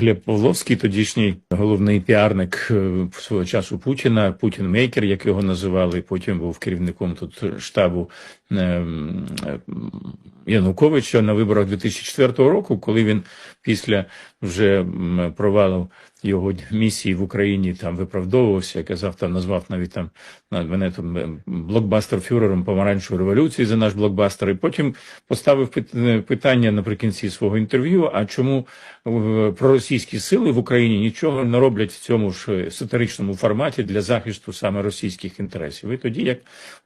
Глеб Павловський, тодішній головний піарник е, свого часу Путіна, Путін Мейкер, як його називали. Потім був керівником тут штабу е, м, е, Януковича на виборах 2004 року, коли він після вже провалу його місії в Україні там виправдовувався, казав там, назвав навіть там мене там е, блокбастер фюрером помаранчевої революції за наш блокбастер. І потім поставив е, питання наприкінці свого інтерв'ю: а чому проросійські сили в Україні нічого не роблять в цьому ж е, сатиричному форматі для захисту саме російських інтересів? І тоді, як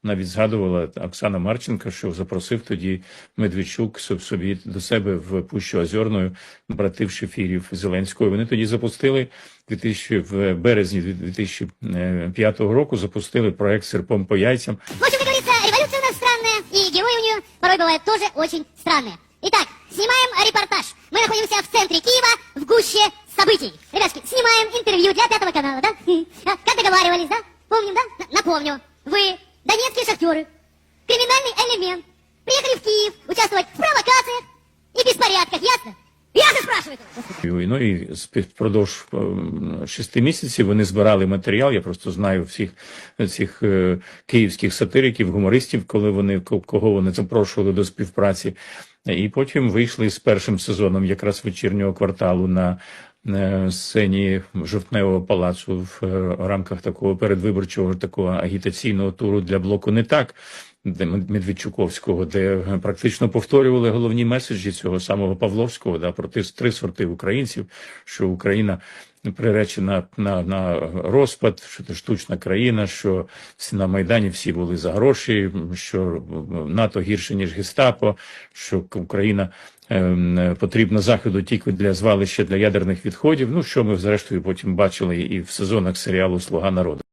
навіть згадувала Оксана Марченко, що запросив тоді Медведчук собі до себе в Пущу Озерною, братив Шефірів Зеленського. Вони тоді запустили 2000, в березні 2005 року запустили проект Серпом по яйцям. В общем, как говорится, революция у нас странная, и герои у нее порой бывают тоже очень странные. Итак, снимаем репортаж. Мы находимся в центре Киева, в гуще событий. Ребятки, снимаем интервью для Пятого канала, да? А, Как договаривались, да? Помним, да? Н- Напомню. Вы, донецкие шахтеры, криминальный элемент, приехали в Киев участвовать Ну і впродовж е, шести місяців вони збирали матеріал. Я просто знаю всіх цих е, київських сатириків, гумористів, коли вони кого вони запрошували до співпраці. І потім вийшли з першим сезоном якраз вечірнього кварталу на е, сцені жовтневого палацу в рамках такого передвиборчого такого агітаційного туру для блоку не так. Де Мед- Медведчуковського, де практично повторювали головні меседжі цього самого Павловського да, про три сорти українців, що Україна приречена на, на розпад, що це штучна країна, що на Майдані всі були за гроші, що НАТО гірше, ніж Гестапо, що Україна ем, потрібна заходу тільки для звалища для ядерних відходів. Ну що ми зрештою потім бачили і в сезонах серіалу Слуга народу.